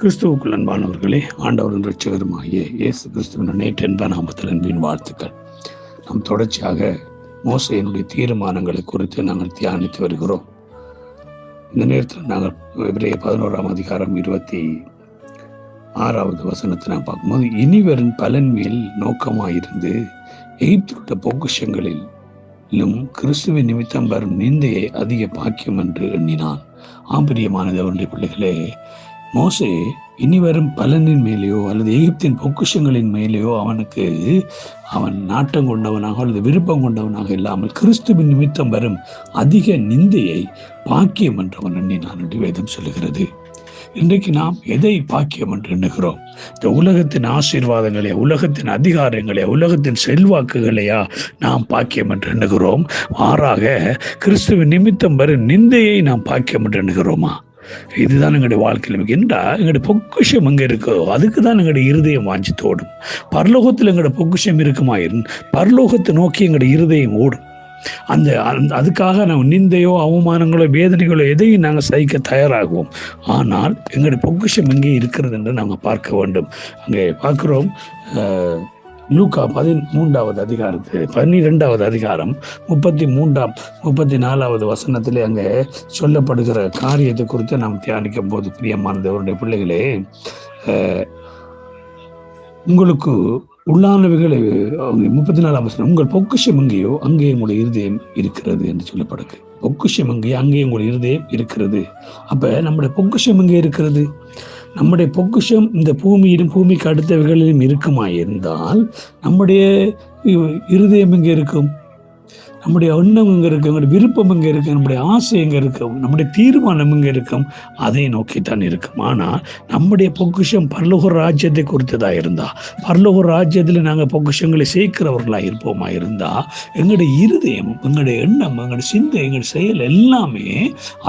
கிறிஸ்துவுக்குள் அன்பானவர்களே ஆண்டவரின் ரட்சகருமாகிய இயேசு கிறிஸ்துவின் நேற்று என்ப நாமத்தில் அன்பின் வாழ்த்துக்கள். நாம் தொடர்ச்சியாக மோசையினுடைய தீர்மானங்களை குறித்து நாங்கள் தியானித்து வருகிறோம். இந்த நேரத்தில் நாங்கள் இவரைய பதினோராம் அதிகாரம் இருபத்தி ஆறாவது வசனத்தை நான் பார்க்கும்போது இனிவரின் பலன் மேல் நோக்கமாயிருந்து எகிப்துடைய பொக்குஷங்களிலும் கிறிஸ்துவின் நிமித்தம் வரும் நிந்தையை அதிக பாக்கியம் என்று எண்ணினான். ஆம்பரியமானது அவருடைய பிள்ளைகளே மோசே இனி வரும் பலனின் மேலேயோ அல்லது எகிப்தின் பொக்குஷங்களின் மேலேயோ அவனுக்கு அவன் நாட்டம் கொண்டவனாக அல்லது விருப்பம் கொண்டவனாக இல்லாமல் கிறிஸ்துவின் நிமித்தம் வரும் அதிக நிந்தையை பாக்கியம் என்று அவன் எண்ணினான் என்று வேதம் சொல்லுகிறது. இன்றைக்கு நாம் எதை பாக்கியம் என்று எண்ணுகிறோம்? இந்த உலகத்தின் ஆசீர்வாதங்களே உலகத்தின் அதிகாரங்களே உலகத்தின் செல்வாக்குகளையா நாம் பாக்கியம் என்று எண்ணுகிறோம்? மாறாக கிறிஸ்துவின் நிமித்தம் வரும் நிந்தையை நாம் பாக்கியம் என்று எண்ணுகிறோமா? இதுதான் எங்களுடைய வாழ்க்கையில் என்றால் எங்களுடைய பொக்குஷம் எங்கே இருக்கோ அதுக்கு தான் எங்களுடைய இருதயம் வாஞ்சி தோடும். பரலோகத்தில் எங்களுடைய பொக்குஷம் இருக்குமாயிரும் பரலோகத்தை நோக்கி எங்களுடைய இருதயம் ஓடும். அந்த அதுக்காக நம்ம நிந்தையோ அவமானங்களோ வேதனைகளோ எதையும் நாங்கள் சகிக்க தயாராகுவோம். ஆனால் எங்களுடைய பொக்குஷம் எங்கே இருக்கிறது என்று நாங்கள் பார்க்க வேண்டும். அங்கே பார்க்குறோம் லூக்கா பதிமூன்றாவது அதிகாரத்து பன்னிரெண்டாவது அதிகாரம் முப்பத்தி மூன்றாம் முப்பத்தி நாலாவது வசனத்திலே அங்கே சொல்லப்படுகிற காரியத்தை குறித்து நாம் தியானிக்கும் போது பிரியமானதவருடைய பிள்ளைகளே உங்களுக்கு உள்ளானவைகளை முப்பத்தி நாலாம் வசனம் உங்கள் பொக்குஷம் எங்கேயோ அங்கே உங்களுடைய இருதயம் இருக்கிறது என்று சொல்லப்படுது பொக்குஷம் எங்கேயோ அங்கே உங்களுடைய இருதயம் இருக்கிறது. அப்ப நம்முடைய பொக்குஷம் எங்கே இருக்கிறது? நம்முடைய பொக்குஷம் இந்த பூமியிலும் பூமிக்கு அடுத்தவைகளிலும் இருக்குமா இருந்தால் நம்முடைய இருதயம் இங்கே இருக்கும்? நம்முடைய எண்ணம் எங்கே இருக்கு? நம்முடைய விருப்பம் எங்கே இருக்கு? நம்முடைய ஆசை எங்கே இருக்கும் நம்முடைய தீர்மானம் எங்கே இருக்கும் அதை நோக்கித்தான் இருக்கும். ஆனால் நம்முடைய பொக்குஷம் பரலோக ராஜ்யத்தை குறித்ததாக இருந்தால் பரலோக ராஜ்யத்தில் நாங்கள் பொக்குஷங்களை சேர்க்கிறவர்களாக இருப்போமா இருந்தால் எங்களுடைய இருதயம் எங்களுடைய எண்ணம் எங்களுடைய சிந்தை எங்களுடைய செயல் எல்லாமே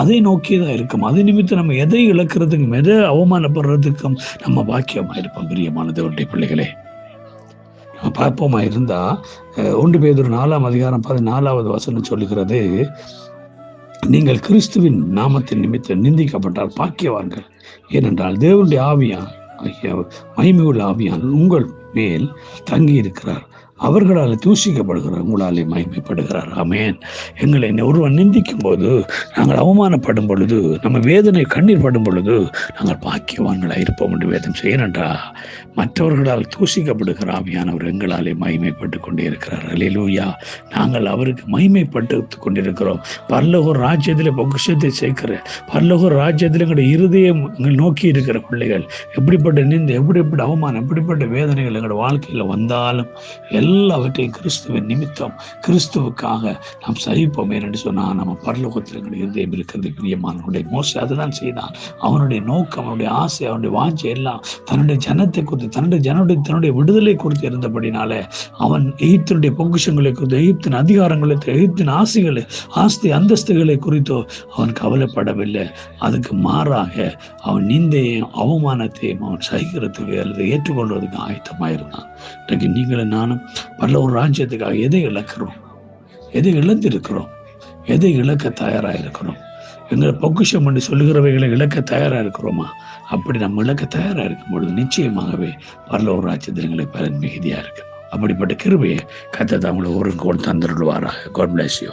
அதை நோக்கி தான் இருக்கும். அது நிமித்தம் நம்ம எதை இழக்கிறதுக்கும் எதை அவமானப்படுறதுக்கும் நம்ம பாக்கியமாக இருப்போம் பிரியமானதவருடைய பிள்ளைகளே. பார்ப்போமா? இருந்தா ஒன்று பேர் நாலாம் அதிகாரம் பதினாலாவது வசனம் சொல்லுகிறது நீங்கள் கிறிஸ்துவின் நாமத்தின் நிமித்தம் நிந்திக்கப்பட்டால் பாக்கியவார்கள் ஏனென்றால் தேவனுடைய ஆவியான் மகிமையுள்ள ஆவியான் உங்கள் மேல் தங்கி இருக்கிறார் அவர்களால் தூசிக்கப்படுகிறார் உங்களாலே மகிமைப்படுகிறார். ஆமேன். எங்களை ஒருவன் நிந்திக்கும் போது நாங்கள் அவமானப்படும் பொழுது நம்ம வேதனை கண்ணீர் படும் பொழுது நாங்கள் பாக்கியவான்களாக இருப்போம் என்று வேதம் செய்யணுன்றா மற்றவர்களால் தூசிக்கப்படுகிற ஆவியானவர் எங்களாலே மகிமைப்பட்டு கொண்டே இருக்கிறார். அலிலூயா நாங்கள் அவருக்கு மகிமைப்பட்டு கொண்டிருக்கிறோம். பரலோக ராஜ்யத்தில் பொக்குஷத்தை சேர்க்கிற பரலோக ராஜ்யத்தில் எங்களுடைய இருதயம் எங்கள் நோக்கி இருக்கிற பிள்ளைகள் எப்படிப்பட்ட நின்று எப்படிப்பட்ட அவமானம் எப்படிப்பட்ட வேதனைகள் எங்களோட வாழ்க்கையில் வந்தாலும் எல்லாம் எல்லாவற்றையும் கிறிஸ்துவின் நிமித்தம் கிறிஸ்துவுக்காக நாம் சகிப்போம் என்று சொன்னால் நம்ம பரலோகத்தில் எங்களுடைய இருதயம் இருக்கிறது பிரியமானவனுடைய மோச அதுதான் செய்தான். அவனுடைய நோக்கம் அவனுடைய ஆசை அவனுடைய வாஞ்சி எல்லாம் தன்னுடைய ஜனத்தை குறித்து தன்னுடைய ஜனனுடைய தன்னுடைய விடுதலை குறித்து இருந்தபடினால அவன் எகிப்தினுடைய பொங்குஷங்களை குறித்து எகிப்தின் அதிகாரங்களை எகிப்தின் ஆசைகளை ஆஸ்தி அந்தஸ்துகளை குறித்தோ அவன் கவலைப்படவில்லை. அதுக்கு மாறாக அவன் நிந்தையும் அவமானத்தையும் அவன் சகிக்கிறதுக்கு அல்லது ஏற்றுக்கொள்வதற்கு ஆயத்தமாயிருந்தான். இன்றைக்கு நீங்களும் நானும் பல ஒரு ராஜ்யத்துக்காக எதை இழக்கிறோம்? எதை இழந்திருக்கிறோம்? எதை இழக்க தயாராக இருக்கிறோம் எங்களை பொக்குஷம் என்று சொல்லுகிறவைகளை இழக்க தயாராக இருக்கிறோமா அப்படி நம்ம இழக்க தயாராக இருக்கும் பொழுது நிச்சயமாகவே பரல ஒரு ராஜ்யத்தில் எங்களை பலன் மிகுதியாக இருக்கு அப்படிப்பட்ட கிருபையை கத்தை தமிழ் ஒரு கோல் தந்துடுவாராக காட் பிளஸ் யூ